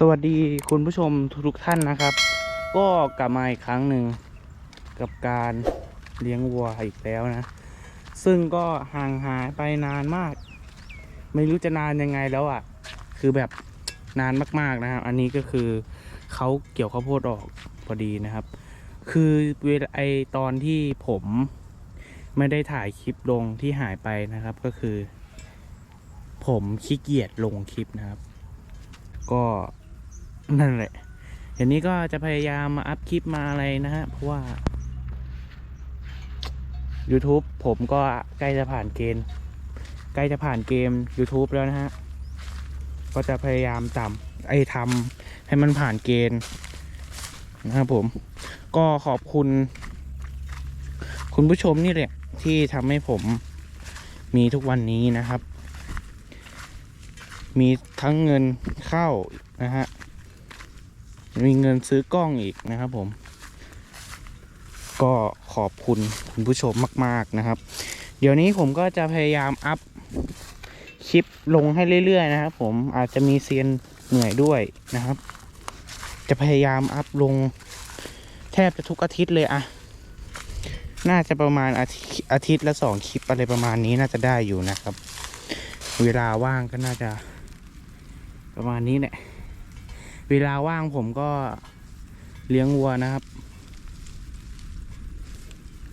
สวัสดีคุณผู้ชมทุกท่านนะครับ ก็กลับมาอีกครั้งหนึ่งกับการเลี้ยงวัวอีกแล้วนะ ซึ่งก็ห่างหายไปนานมาก ไม่รู้จะนานยังไงแล้วอะ่ะ คือแบบนานมากๆนะครับ อันนี้ก็คือเขาเกี่ยวข้าวโพดออกพอดีนะครับ คือเวลาไอตอนที่ผมไม่ได้ถ่ายคลิปลงที่หายไปนะครับ ก็คือ ผมขี้เกียจลงคลิปนะครับ ก็ นั่นแหละเดี๋ยวนี้ก็จะพยายามมาอัพคลิปมาอะไรนะฮะ เพราะว่า YouTube ผมก็ใกล้จะผ่านเกณฑ์ ใกล้จะผ่านเกม YouTube แล้วนะฮะ ก็จะพยายามทำไอ้ทำให้มันผ่านเกณฑ์นะครับผม ก็ขอบคุณ คุณผู้ชมนี่แหละ ที่ทำให้ผมมีทุกวันนี้นะครับ มีทั้งเงินเข้านะฮะ มีเงินซื้อกล้องอีกนะครับผม ก็ขอบคุณคุณผู้ชมมาก ๆนะครับ เดี๋ยวนี้ผมก็จะพยายามอัพคลิปลงให้เรื่อย ๆ นะครับผมอาจจะมีเซียนเหนื่อยด้วยนะครับ จะพยายามอัพลงแทบจะทุกอาทิตย์เลยอะน่าจะประมาณอาอาทิตย์ละสองคลิปอะไรประมาณนี้น่าจะได้อยู่นะครับ เวลาว่างก็น่าจะประมาณนี้แหละ เวลาว่างผมก็เลี้ยงวัวนะครับ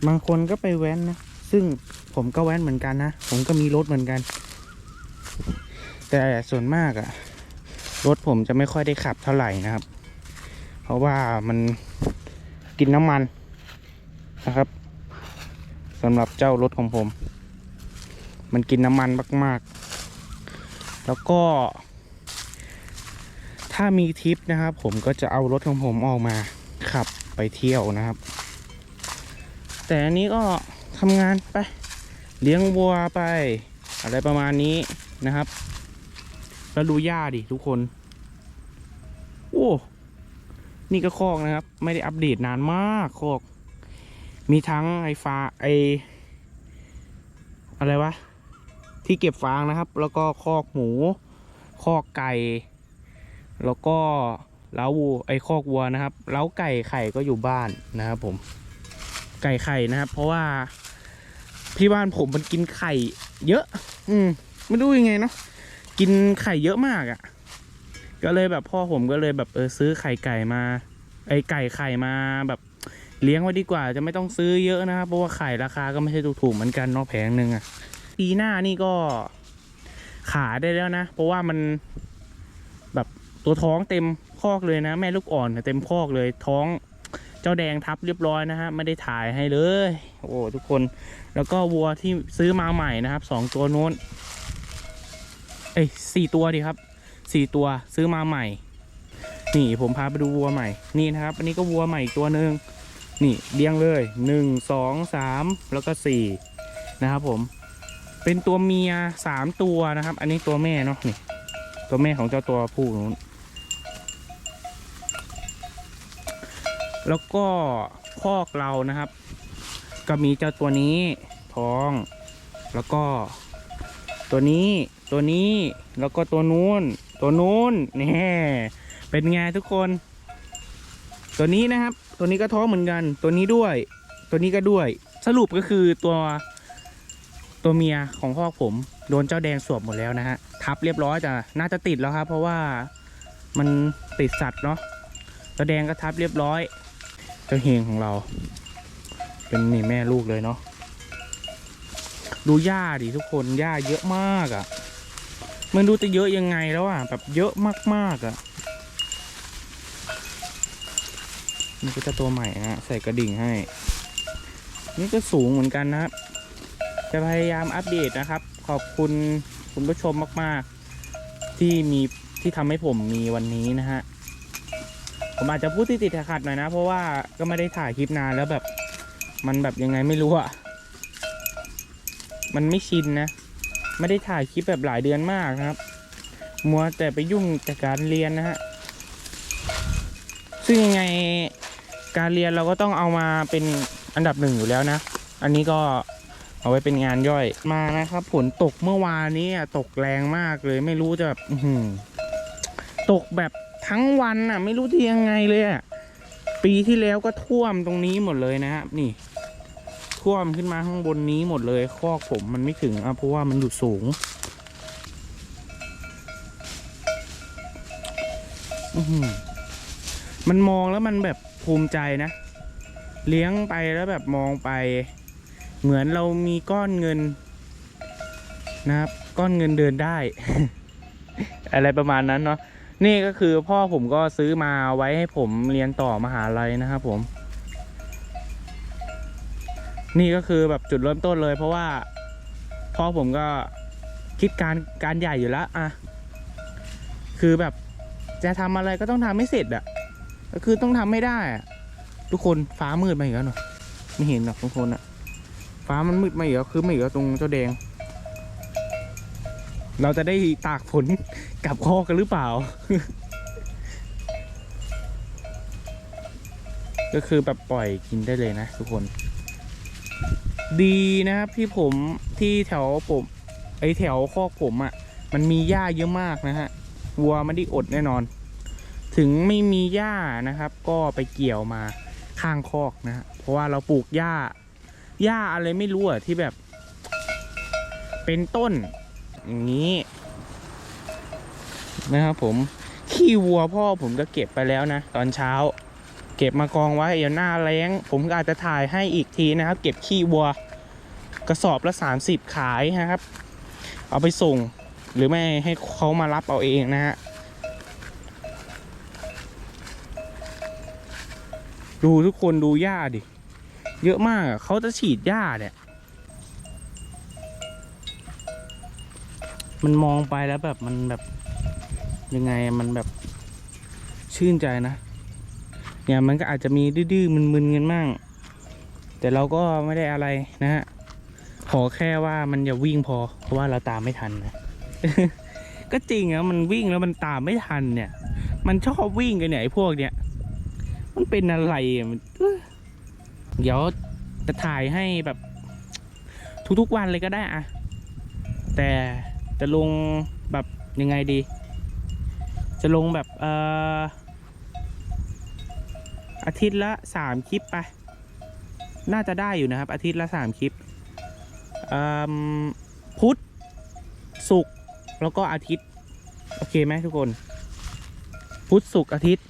บางคนก็ไปแว้นนะ ซึ่งผมก็แว้นเหมือนกันนะ ผมก็มีรถเหมือนกัน แต่ส่วนมากอะรถผมจะไม่ค่อยได้ขับเท่าไหร่นะครับ เพราะว่ามันกินน้ำมันนะครับสำหรับเจ้ารถของผม มันกินน้ำมันมาก ๆ แล้วก็ ถ้ามีทริปนะครับ ผมก็จะเอารถของผมออกมาขับไปเที่ยวนะครับ แต่อันนี้ก็ทำงานไป เลี้ยงวัวไป อะไรประมาณนี้นะครับ แล้วดูหญ้าดิทุกคน โอ้นี่ก็คอกนะครับ ไม่ได้อัปเดตนานมากคอก มีทั้งไอฟ้าไออะไรวะ ที่เก็บฟางนะครับ แล้วก็คอกหมู คอกไก่ แล้วก็เล้าวัวไอ้คอกวัวนะครับเล้าไก่ไข่ก็อยู่บ้านนะครับผม ไก่ไข่นะครับ เพราะว่าพี่บ้านผมมันกินไข่เยอะ อืมไม่รู้ยังไงเนาะกินไข่เยอะมากอะ่ะ ก็เลยแบบพ่อผมก็เลยแบบเออซื้อไข่ไก่มา ไอ้ไก่ไข่มาแบบเลี้ยงไว้ดีกว่า จะไม่ต้องซื้อเยอะนะครับเพราะว่าไข่ราคาก็ไม่ใช่ถูกๆเหมือนกันเนาะแผงหนึ่งอะ่ะปีหน้านี่ก็ขายได้แล้วนะ เพราะว่ามัน ตัวท้องเต็มคอกเลยนะ แม่ลูกอ่อนเต็มคอกเลยท้องเจ้าแดงทับเรียบร้อยนะฮะไม่ได้ถ่ายให้เลย โอ้ทุกคนแล้วก็วัวที่ซื้อมาใหม่นะครับสองตัวโน้นเอ้ยสี่ตัวดีครับสี่ตัวซื้อมาใหม่ นี่ผมพาไปดูวัวใหม่นี่นะครับอันนี้ก็วัวใหม่อีกตัวหนึ่งนี่เลี้ยงเลยหนึ่งสองสามแล้วก็สี่นะครับผมเป็นตัวเมียสามตัวนะครับ อันนี้ตัวแม่เนาะนี่ตัวแม่ของเจ้าตัวผู้นู้น แล้วก็คอกเรานะครับ ก็มีเจ้าตัวนี้ท้อง แล้วก็ ตัวนี้ตัวนี้แล้วก็ตัวนู้น ตัวนู้นนี่เป็นไงทุกคน ตัวนี้นะครับ ตัวนี้ก็ท้องเหมือนกัน ตัวนี้ด้วย ตัวนี้ก็ด้วย สรุปก็คือตัวตัวเมียของพ่อผมโดนเจ้าแดงสวบหมดแล้วนะฮะทับเรียบร้อยแต่น่าจะติดแล้วครับ เพราะว่ามันติดสัตว์เนาะเจ้าแดงก็ทับเรียบร้อย เจ้าเฮงของเรา เป็นนี่แม่ลูกเลยเนาะดูหญ้าดิทุกคนหญ้าเยอะมากอะ่ะมันดูจะเยอะยังไงแล้วอะ แบบเยอะมากๆอะ่ะนี่ก็จะตัวใหม่นะฮะใส่กระดิ่งให้ นี่ก็สูงเหมือนกันนะครับ จะพยายามอัปเดตนะครับ ขอบคุณคุณผู้ชมมาก ๆ ที่มีที่ทำให้ผมมีวันนี้นะฮะ ผมอาจจะพูดติดขัดหน่อยนะ เพราะว่าก็ไม่ได้ถ่ายคลิปนานแล้วแบบมันแบบยังไงไม่รู้อะมันไม่ชินนะ ไม่ได้ถ่ายคลิปแบบหลายเดือนมากนะครับ มัวแต่ไปยุ่งจากการเรียนนะฮะ ซึ่งยังไงการเรียนเราก็ต้องเอามาเป็นอันดับหนึ่งอยู่แล้วนะ อันนี้ก็เอาไว้เป็นงานย่อยมานะครับฝนตกเมื่อวานนี้ตกแรงมากเลย ไม่รู้จะแบบตกแบบ ทั้งวันอะ ไม่รู้ทียังไงเลยอะปีที่แล้วก็ท่วมตรงนี้หมดเลยนะฮะนี่ ท่วมขึ้นมาข้างบนนี้หมดเลย คอกผมมันไม่ถึงอะเพราะว่ามันอยู่สูงมันมองแล้วมันแบบภูมิใจนะ เลี้ยงไปแล้วแบบมองไป เหมือนเรามีก้อนเงิน นะครับ ก้อนเงินเดินได้ อะไรประมาณนั้นเนาะ นี่ก็คือพ่อผมก็ซื้อมาไว้ให้ผมเรียนต่อมหาลัยนะครับผม นี่ก็คือแบบจุดเริ่มต้นเลย เพราะว่าพ่อผมก็คิดการการใหญ่อยู่แล้วอะคือแบบจะทำอะไรก็ต้องทำให้เสร็จอะก็คือต้องทำไม่ได้อะทุกคนฟ้ามืดมาอีกแล้วเนาะไม่เห็นหรอกทุกคนอะฟ้ามันมืดมาอีกแล้วคือมาอีกแล้วตรงเจ้าแดง เราจะได้ตากฝนกลับคอกันหรือเปล่า ก็คือแบบปล่อยกินได้เลยนะทุกคน ดีนะครับที่ผมที่แถวผมไอแถวคอกผมอะ่ะ มันมีหญ้าเยอะมากนะฮะวัวไม่ได้อดแน่นอน ถึงไม่มีหญ้านะครับ ก็ไปเกี่ยวมาข้างคอกนะฮะเพราะว่าเราปลูกหญ้าหญ้าอะไรไม่รู้อะที่แบบ เป็นต้น อย่างนี้ นะครับผม ขี้วัวพ่อผมก็เก็บไปแล้วนะ ตอนเช้า เก็บมากองไว้เดี๋ยวหน้าแล้งผมก็อาจจะถ่ายให้อีกทีนะครับ เก็บขี้วัว กระสอบละ30 ขายนะครับ เอาไปส่ง หรือไม่ให้เขามารับเอาเองนะฮะดูทุกคนดูหญ้าดิ เยอะมากเขาจะฉีดหญ้าเนี่ย มันมองไปแล้วแบบมันแบบยังไงมันแบบชื่นใจนะเนี่ยมันก็อาจจะมีดื้อๆมึนๆกันมั่งแต่เราก็ไม่ได้อะไรนะฮะขอแค่ว่ามันอย่าวิ่งพอ เพราะว่าเราตามไม่ทันนะก็จริงอะมันวิ่งแล้วมันตามไม่ทันเนี่ย มันชอบวิ่งกันเนี่ยไอ้พวกเนี้ยมันเป็นอะไรอะมันเออเดี๋ยวจะถ่ายให้แบบ ทุกๆวันเลยก็ได้อะแต่ จะลงแบบยังไงดี จะลงแบบเอ่ออาทิตย์ละสามคลิปไป น่าจะได้อยู่นะครับ อาทิตย์ละสามคลิปพุธศุกร์แล้วก็อาทิตย์ โอเคไหมทุกคน พุธศุกร์อาทิตย์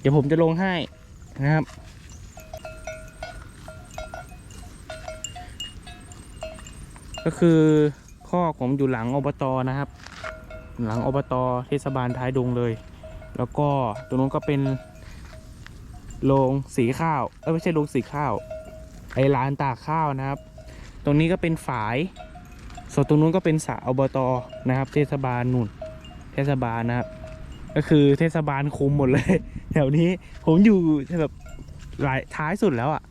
เดี๋ยวผมจะลงให้นะครับก็คือ ข้อผมอยู่หลังอบตนะครับ หลังอบตเทศบาลท้ายดงเลย แล้วก็ตรงนู้นก็เป็นโรงสีข้าวเออไม่ใช่โรงสีข้าวไอร้านตากข้าวนะครับ ตรงนี้ก็เป็นฝายส่วนตรงนู้นก็เป็นสระอบตนะครับ เทศบาลนุ่น เทศบาลนะครับ ก็คือเทศบาลคุมหมดเลยแถวนี้ผมอยู่แบบหลายท้ายสุดแล้วอะ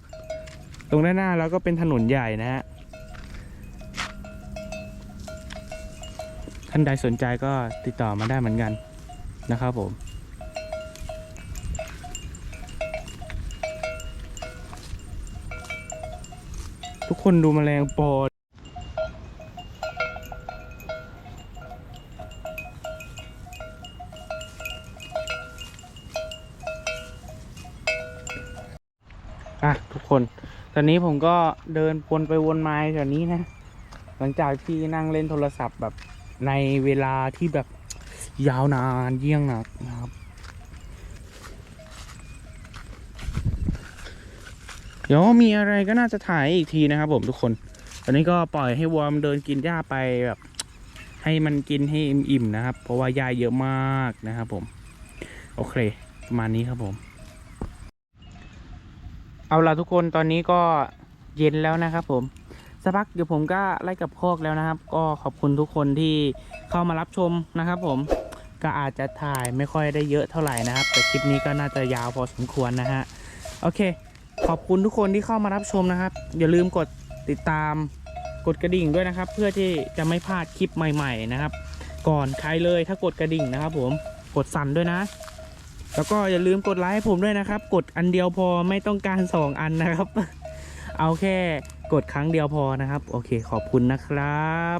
ตรงด้านหน้าแล้วก็เป็นถนนใหญ่นะฮะ ท่านใดสนใจก็ติดต่อมาได้เหมือนกันนะครับผม ทุกคนดูแมลงปออะ ทุกคน ตอนนี้ผมก็เดินวนไปวนมาแถวนี้นะ หลังจากที่นั่งเล่นโทรศัพท์แบบ ในเวลาที่แบบยาวนานเยี่ยงนักนะครับ เดี๋ยวมีอะไรก็น่าจะถ่ายอีกทีนะครับผมทุกคน ตอนนี้ก็ปล่อยให้วัวมันเดินกินหญ้าไปแบบ ให้มันกินให้อิ่มๆนะครับ เพราะว่าหญ้าเยอะมากนะครับผม โอเค ประมาณนี้ครับผม เอาล่ะทุกคนตอนนี้ก็เย็นแล้วนะครับผม สักพักเดี๋ยวผมก็ไล่กับโคอกแล้วนะครับ ก็ขอบคุณทุกคนที่เข้ามารับชมนะครับ ผมก็อาจจะถ่ายไม่ค่อยได้เยอะเท่าไหร่นะครับ แต่คลิปนี้ก็น่าจะยาวพอสมควรนะฮะโอเค ขอบคุณทุกคนที่เข้ามารับชมนะครับ อย่าลืมกดติดตามกดกระดิ่งด้วยนะครับ เพื่อที่จะไม่พลาดคลิปใหม่ ๆนะครับ ก่อนใครเลยถ้ากดกระดิ่งนะครับ ผมกดสั่นด้วยนะ แล้วก็อย่าลืมกดไลค์ให้ผมด้วยนะครับ กดอันเดียวพอไม่ต้องการสองอันนะครับ เอาแค่ กดครั้งเดียวพอนะครับ โอเคขอบคุณนะครับ